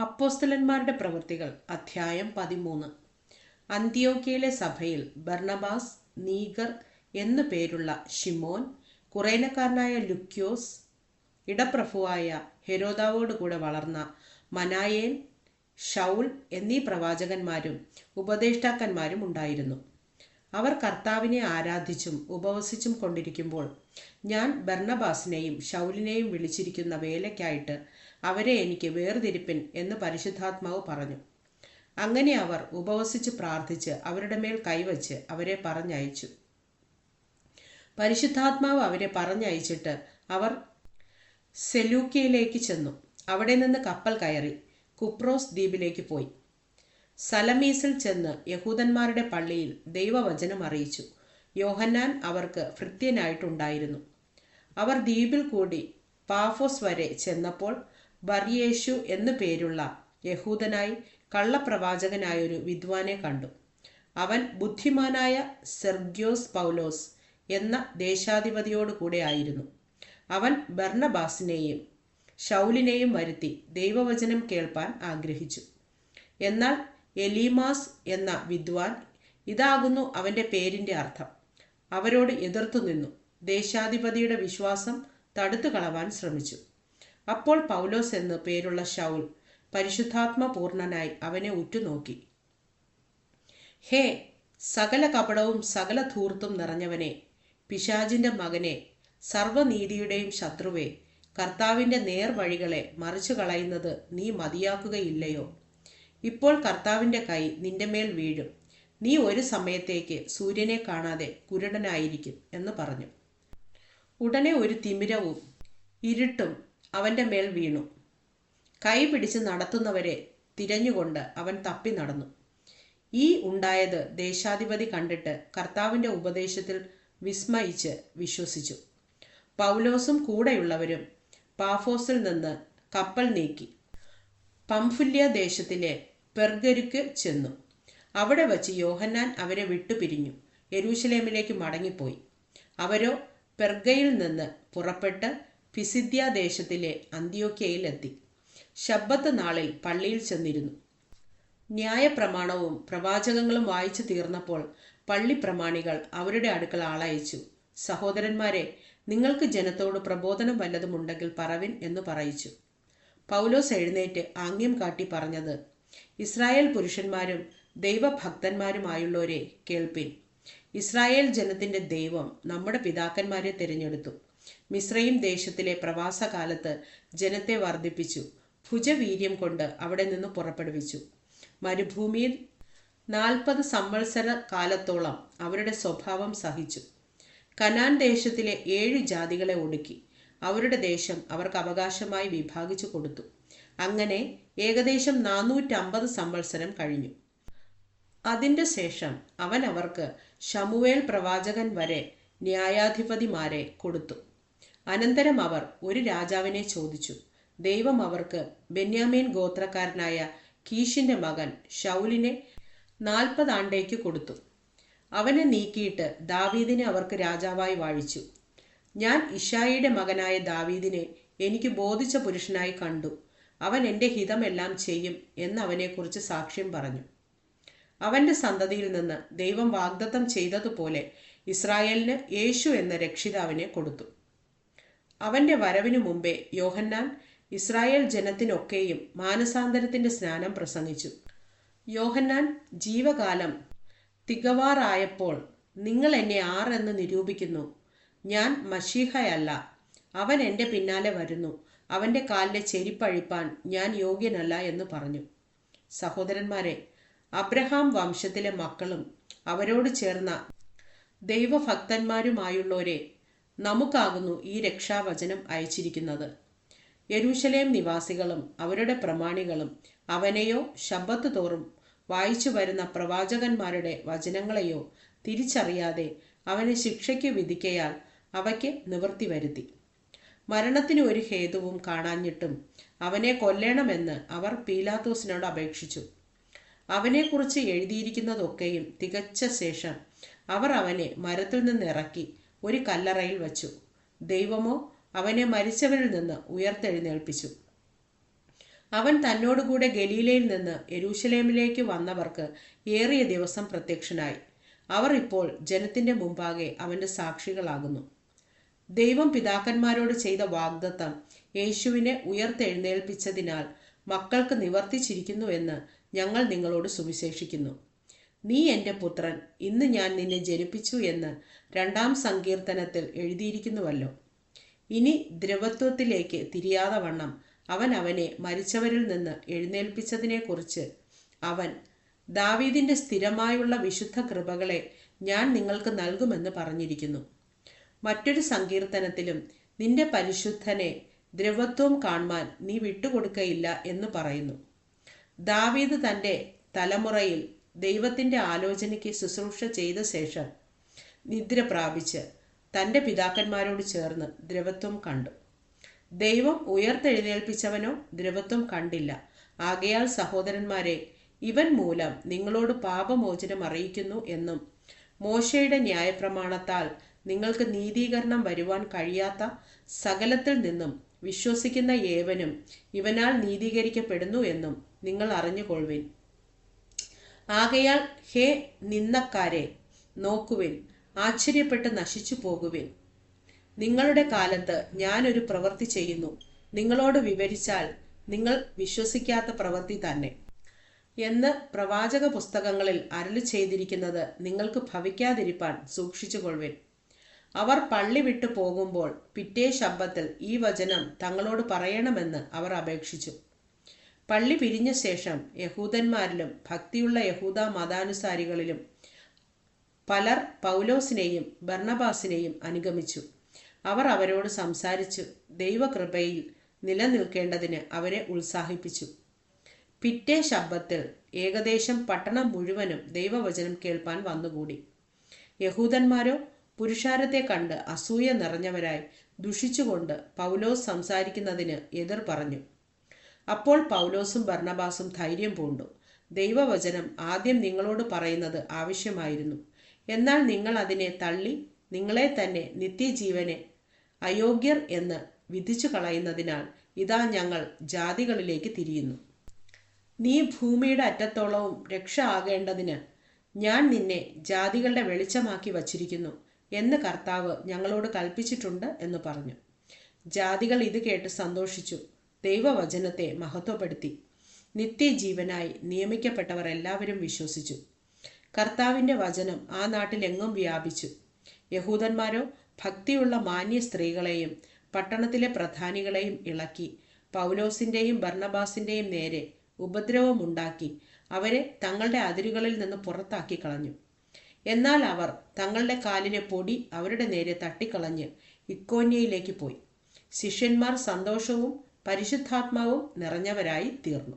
അപ്പോസ്തലന്മാരുടെ പ്രവൃത്തികൾ അധ്യായം പതിമൂന്ന്. അന്ത്യോക്കയിലെ സഭയിൽ ബർണബാസ് നീഗർ എന്നു പേരുള്ള ഷിമോൻ കുറേനക്കാരനായ ലുക്യോസ് ഇടപ്രഭുവായ ഹെരോദാവോട് കൂടെ വളർന്ന മനായേൻ ഷൗൽ എന്നീ പ്രവാചകന്മാരും ഉപദേഷ്ടാക്കന്മാരും ഉണ്ടായിരുന്നു. അവർ കർത്താവിനെ ആരാധിച്ചും ഉപവസിച്ചും കൊണ്ടിരിക്കുമ്പോൾ ഞാൻ ബർണബാസിനെയും ഷൗലിനെയും വിളിച്ചിരിക്കുന്ന വേലയ്ക്കായിട്ട് അവരെ എനിക്ക് വേർതിരിപ്പിൻ എന്ന് പരിശുദ്ധാത്മാവ് പറഞ്ഞു. അങ്ങനെ അവർ ഉപവസിച്ച് പ്രാർത്ഥിച്ച് അവരുടെ മേൽ കൈവച്ച് അവരെ പറഞ്ഞയച്ചു. പരിശുദ്ധാത്മാവ് അവരെ പറഞ്ഞയച്ചിട്ട് അവർ സെലൂക്കിയയിലേക്ക് ചെന്നു. അവിടെ നിന്ന് കപ്പൽ കയറി കുപ്രോസ് ദ്വീപിലേക്ക് പോയി. സലമീസിൽ ചെന്ന് യഹൂദന്മാരുടെ പള്ളിയിൽ ദൈവവചനം അറിയിച്ചു. യോഹന്നാൻ അവർക്ക് ഭൃത്യനായിട്ടുണ്ടായിരുന്നു. അവർ ദ്വീപിൽ കൂടി പാഫോസ് വരെ ചെന്നപ്പോൾ ബർയേഷു എന്നു പേരുള്ള യഹൂദനായി കള്ളപ്രവാചകനായൊരു വിദ്വാനെ കണ്ടു. അവൻ ബുദ്ധിമാനായ സെർഗ്യോസ് പൗലോസ് എന്ന ദേശാധിപതിയോട് കൂടെ ആയിരുന്നു. അവൻ ബർണബാസിനെയും ഷൗലിനെയും വരുത്തി ദൈവവചനം കേൾപ്പാൻ ആഗ്രഹിച്ചു. എന്നാൽ എലീമാസ് എന്ന വിദ്വാൻ ഇതാകുന്നു അവന്റെ പേരിന്റെ അർത്ഥം. അവരോട് എതിർത്തു നിന്നു. ദേശാധിപതിയുടെ വിശ്വാസം തടുത്തു കളവാൻ ശ്രമിച്ചു. അപ്പോൾ പൗലോസ് എന്ന് പേരുള്ള ഷൗൽ പരിശുദ്ധാത്മ പൂർണനായി അവനെ ഉറ്റുനോക്കി. ഹേ സകല കപടവും സകല ധൂർത്തും നിറഞ്ഞവനെ പിശാജിന്റെ മകനെ സർവനീതിയുടെയും ശത്രുവെ കർത്താവിന്റെ നേർവഴികളെ മറിച്ചു കളയുന്നത് നീ മതിയാക്കുകയില്ലയോ? ഇപ്പോൾ കർത്താവിന്റെ കൈ നിന്റെ മേൽ വീഴും. നീ ഒരു സമയത്തേക്ക് സൂര്യനെ കാണാതെ കുരുടനായിരിക്കും എന്ന് പറഞ്ഞു. ഉടനെ ഒരു തിമിരവും ഇരുട്ടും അവന്റെ മേൽ വീണു. കൈ പിടിച്ച് നടത്തുന്നവരെ തിരഞ്ഞുകൊണ്ട് അവൻ തപ്പി നടന്നു. ഈ ഉണ്ടായത് ദേശാധിപതി കണ്ടിട്ട് കർത്താവിന്റെ ഉപദേശത്തിൽ വിസ്മയിച്ച് വിശ്വസിച്ചു. പൗലോസും കൂടെയുള്ളവരും പാഫോസിൽ നിന്ന് കപ്പൽ നീക്കി. പംഫുല്യ ദേശത്തിലെ പെർഗരുക്ക് ചെന്നു. അവിടെ വച്ച് യോഹന്നാൻ അവരെ വിട്ടുപിരിഞ്ഞു. യെരൂശലേമിലേക്ക് മടങ്ങിപ്പോയി. അവരോ പെർഗയിൽ നിന്ന് പുറപ്പെട്ട് ഫിസിദ്യ ദേശത്തിലെ അന്ത്യോക്യയിൽ എത്തി ശബ്ബത്ത് നാളിൽ പള്ളിയിൽ ചെന്നിരുന്നു. ന്യായപ്രമാണവും പ്രവാചകങ്ങളും വായിച്ചു തീർന്നപ്പോൾ പള്ളി പ്രമാണികൾ അവരുടെ അടുക്കൽ ആളയച്ചു. സഹോദരന്മാരെ നിങ്ങൾക്ക് ജനത്തോട് പ്രബോധനം വല്ലതുമുണ്ടെങ്കിൽ പറവിൻ എന്ന് പറയിച്ചു. പൗലോസ് എഴുന്നേറ്റ് ആംഗ്യം കാട്ടി പറഞ്ഞത് ഇസ്രായേൽ പുരുഷന്മാരും ദൈവഭക്തന്മാരുമായുള്ളവരെ കേൾപ്പിൻ. ഇസ്രായേൽ ജനത്തിന്റെ ദൈവം നമ്മുടെ പിതാക്കന്മാരെ തിരഞ്ഞെടുത്തു. മിശ്രയും ദേശത്തിലെ പ്രവാസകാലത്ത് ജനത്തെ വർദ്ധിപ്പിച്ചു ഭുജവീര്യം കൊണ്ട് അവിടെ നിന്ന് പുറപ്പെടുവിച്ചു. മരുഭൂമിയിൽ നാൽപ്പത് സംവത്സര കാലത്തോളം അവരുടെ സ്വഭാവം സഹിച്ചു. കനാൻ ദേശത്തിലെ ഏഴ് ജാതികളെ ഒടുക്കി. അവരുടെ ദേശം അവർക്ക് അവകാശമായി വിഭാഗിച്ചു കൊടുത്തു. അങ്ങനെ ഏകദേശം നാനൂറ്റമ്പത് സംവത്സരം കഴിഞ്ഞു. അതിന്റെ ശേഷം അവൻ അവർക്ക് ഷമുവേൽ പ്രവാചകൻ വരെ ന്യായാധിപതിമാരെ കൊടുത്തു. അനന്തരം അവർ ഒരു രാജാവിനെ ചോദിച്ചു. ദൈവം അവർക്ക് ബെന്യാമീൻ ഗോത്രക്കാരനായ കീഷിന്റെ മകൻ ഷൗലിനെ നാൽപ്പതാണ്ടേക്ക് കൊടുത്തു. അവനെ നീക്കിയിട്ട് ദാവീദിനെ അവർക്ക് രാജാവായി വാഴിച്ചു. ഞാൻ ഇഷായിയുടെ മകനായ ദാവീദിനെ എനിക്ക് ബോധിച്ച പുരുഷനായി കണ്ടു. അവൻ എന്റെ ഹിതമെല്ലാം ചെയ്യും എന്ന് അവനെക്കുറിച്ച് സാക്ഷ്യം പറഞ്ഞു. അവന്റെ സന്തതിയിൽ നിന്ന് ദൈവം വാഗ്ദത്തം ചെയ്തതുപോലെ ഇസ്രായേലിന് യേശു എന്ന രക്ഷിതാവിനെ കൊടുത്തു. അവന്റെ വരവിനു മുമ്പേ യോഹന്നാൻ ഇസ്രായേൽ ജനത്തിനൊക്കെയും മാനസാന്തരത്തിന്റെ സ്നാനം പ്രസംഗിച്ചു. യോഹന്നാൻ ജീവകാലം തികവാറായപ്പോൾ നിങ്ങൾ എന്നെ ആർ എന്ന് നിരൂപിക്കുന്നു. ഞാൻ മഷീഹയല്ല. അവൻ എന്റെ പിന്നാലെ വരുന്നു. അവന്റെ കാലിലെ ചെരിപ്പഴിപ്പാൻ ഞാൻ യോഗ്യനല്ല എന്ന് പറഞ്ഞു. സഹോദരന്മാരെ അബ്രഹാം വംശത്തിലെ മക്കളും അവരോട് ചേർന്ന ദൈവഭക്തന്മാരുമായുള്ളവരെ നമുക്കാകുന്നു ഈ രക്ഷാവചനം അയച്ചിരിക്കുന്നത്. യരൂശലേം നിവാസികളും അവരുടെ പ്രമാണികളും അവനെയോ ശബ്ബത്ത് തോറും വായിച്ചു വരുന്ന പ്രവാചകന്മാരുടെ വചനങ്ങളെയോ തിരിച്ചറിയാതെ അവനെ ശിക്ഷയ്ക്ക് വിധിക്കയാൽ അവയ്ക്ക് നിവൃത്തി വരുത്തി. മരണത്തിന് ഒരു ഹേതുവും കാണാഞ്ഞിട്ടും അവനെ കൊല്ലണമെന്ന് അവർ പീലാത്തോസിനോട് അപേക്ഷിച്ചു. അവനെക്കുറിച്ച് എഴുതിയിരിക്കുന്നതൊക്കെയും തികച്ച ശേഷം അവർ അവനെ മരത്തിൽ നിന്ന് ഇറക്കി ഒരു കല്ലറയിൽ വച്ചു. ദൈവമോ അവനെ മരിച്ചവരിൽ നിന്ന് ഉയർത്തെഴുന്നേൽപ്പിച്ചു. അവൻ തന്നോടുകൂടെ ഗലീലയിൽ നിന്ന് എരൂശലേമിലേക്ക് വന്നവർക്ക് ഏറിയ ദിവസം പ്രത്യക്ഷനായി. അവർ ഇപ്പോൾ ജനത്തിന്റെ മുമ്പാകെ അവന്റെ സാക്ഷികളാകുന്നു. ദൈവം പിതാക്കന്മാരോട് ചെയ്ത വാഗ്ദത്തം യേശുവിനെ ഉയർത്തെഴുന്നേൽപ്പിച്ചതിനാൽ മക്കൾക്ക് നിവർത്തിച്ചിരിക്കുന്നു എന്ന് ഞങ്ങൾ നിങ്ങളോട് സുവിശേഷിക്കുന്നു. നീ എന്റെ പുത്രൻ ഇന്ന് ഞാൻ നിന്നെ ജനിപ്പിച്ചു എന്ന് രണ്ടാം സങ്കീർത്തനത്തിൽ എഴുതിയിരിക്കുന്നുവല്ലോ. ഇനി ദ്രവത്വത്തിലേക്ക് തിരിയാതെ വണ്ണം അവൻ അവനെ മരിച്ചവരിൽ നിന്ന് എഴുന്നേൽപ്പിച്ചതിനെക്കുറിച്ച് അവൻ ദാവീദിന്റെ സ്ഥിരമായുള്ള വിശുദ്ധ കൃപകളെ ഞാൻ നിങ്ങൾക്ക് നൽകുമെന്ന് പറഞ്ഞിരിക്കുന്നു. മറ്റൊരു സങ്കീർത്തനത്തിലും നിന്റെ പരിശുദ്ധനെ ദ്രവത്വം കാണുവാൻ നീ വിട്ടുകൊടുക്കയില്ല എന്ന് പറയുന്നു. ദാവീദ് തന്റെ തലമുറയിൽ ദൈവത്തിന്റെ ആലോചനയ്ക്ക് ശുശ്രൂഷ ചെയ്ത ശേഷം നിദ്ര പ്രാപിച്ച് തന്റെ പിതാക്കന്മാരോട് ചേർന്ന് ദ്രവത്വം കണ്ടു. ദൈവം ഉയർത്തെഴുന്നേൽപ്പിച്ചവനോ ദ്രവത്വം കണ്ടില്ല. ആകയാൽ സഹോദരന്മാരെ ഇവൻ മൂലം നിങ്ങളോട് പാപമോചനം അറിയിക്കുന്നു എന്നും മോശയുടെ ന്യായപ്രമാണത്താൽ നിങ്ങൾക്ക് നീതീകരണം വരുവാൻ കഴിയാത്ത സകലത്തിൽ നിന്നും വിശ്വസിക്കുന്ന ഏവനും ഇവനാൽ നീതീകരിക്കപ്പെടുന്നു എന്നും നിങ്ങൾ അറിഞ്ഞുകൊള്ളുവിൻ. ആകയാൽ ഹേ നിന്നക്കാരെ നോക്കുവിൻ ആശ്ചര്യപ്പെട്ട് നശിച്ചു പോകുവിൻ. നിങ്ങളുടെ കാലത്ത് ഞാനൊരു പ്രവൃത്തി ചെയ്യുന്നു. നിങ്ങളോട് വിവരിച്ചാൽ നിങ്ങൾ വിശ്വസിക്കാത്ത പ്രവൃത്തി തന്നെ. എന്ന് പ്രവാചക പുസ്തകങ്ങളിൽ അരളി ചെയ്തിരിക്കുന്നത് നിങ്ങൾക്ക് ഭവിക്കാതിരിപ്പാൻ സൂക്ഷിച്ചുകൊള്ളുവിൻ. അവർ പള്ളി വിട്ടു പോകുമ്പോൾ പിറ്റേ ശബ്ദത്തിൽ ഈ വചനം തങ്ങളോട് പറയണമെന്ന് അവർ അപേക്ഷിച്ചു. പള്ളി പിരിഞ്ഞ ശേഷം യഹൂദന്മാരിലും ഭക്തിയുള്ള യഹൂദ മതാനുസാരികളിലും പലർ പൗലോസിനെയും ബർണബാസിനെയും അനുഗമിച്ചു. അവർ അവരോട് സംസാരിച്ചു. ദൈവകൃപയിൽ നിലനിൽക്കേണ്ടതിന് അവരെ ഉത്സാഹിപ്പിച്ചു. പിറ്റേ ശബ്ദത്തിൽ ഏകദേശം പട്ടണം മുഴുവനും ദൈവവചനം കേൾപ്പാൻ വന്നുകൂടി. യഹൂദന്മാരോ പുരുഷാരത്തെ കണ്ട് അസൂയ നിറഞ്ഞവരായി ദുഷിച്ചുകൊണ്ട് പൗലോസ് സംസാരിക്കുന്നതിന് എതിർ പറഞ്ഞു. അപ്പോൾ പൗലോസും ഭർണബാസും ധൈര്യം പൂണ്ടു. ദൈവവചനം ആദ്യം നിങ്ങളോട് പറയുന്നത് ആവശ്യമായിരുന്നു. എന്നാൽ നിങ്ങൾ അതിനെ തള്ളി നിങ്ങളെ തന്നെ നിത്യജീവനെ അയോഗ്യർ എന്ന് വിധിച്ചു കളയുന്നതിനാൽ ഇതാ ഞങ്ങൾ ജാതികളിലേക്ക് തിരിയുന്നു. നീ ഭൂമിയുടെ അറ്റത്തോളവും രക്ഷ ആകേണ്ടതിന് ഞാൻ നിന്നെ ജാതികളുടെ വെളിച്ചമാക്കി വച്ചിരിക്കുന്നു എന്ന് കർത്താവ് ഞങ്ങളോട് കൽപ്പിച്ചിട്ടുണ്ട് എന്ന് പറഞ്ഞു. ജാതികൾ ഇത് കേട്ട് സന്തോഷിച്ചു. ദൈവവചനത്തെ മഹത്വപ്പെടുത്തി. നിത്യജീവനായി നിയമിക്കപ്പെട്ടവർ എല്ലാവരും വിശ്വസിച്ചു. കർത്താവിന്റെ വചനം ആ നാട്ടിലെങ്ങും വ്യാപിച്ചു. യഹൂദന്മാരോ ഭക്തിയുള്ള മാന്യ സ്ത്രീകളെയും പട്ടണത്തിലെ പ്രധാനികളെയും ഇളക്കി പൗലോസിന്റെയും ഭർണബാസിന്റെയും നേരെ ഉപദ്രവമുണ്ടാക്കി അവരെ തങ്ങളുടെ അതിരുകളിൽ നിന്ന് പുറത്താക്കി കളഞ്ഞു. എന്നാൽ അവർ തങ്ങളുടെ കാലിലെ പൊടി അവരുടെ നേരെ തട്ടിക്കളഞ്ഞ് ഇക്കോന്യയിലേക്ക് പോയി. ശിഷ്യന്മാർ സന്തോഷവും പരിശുദ്ധാത്മാവും നിറഞ്ഞവരായി തീർന്നു.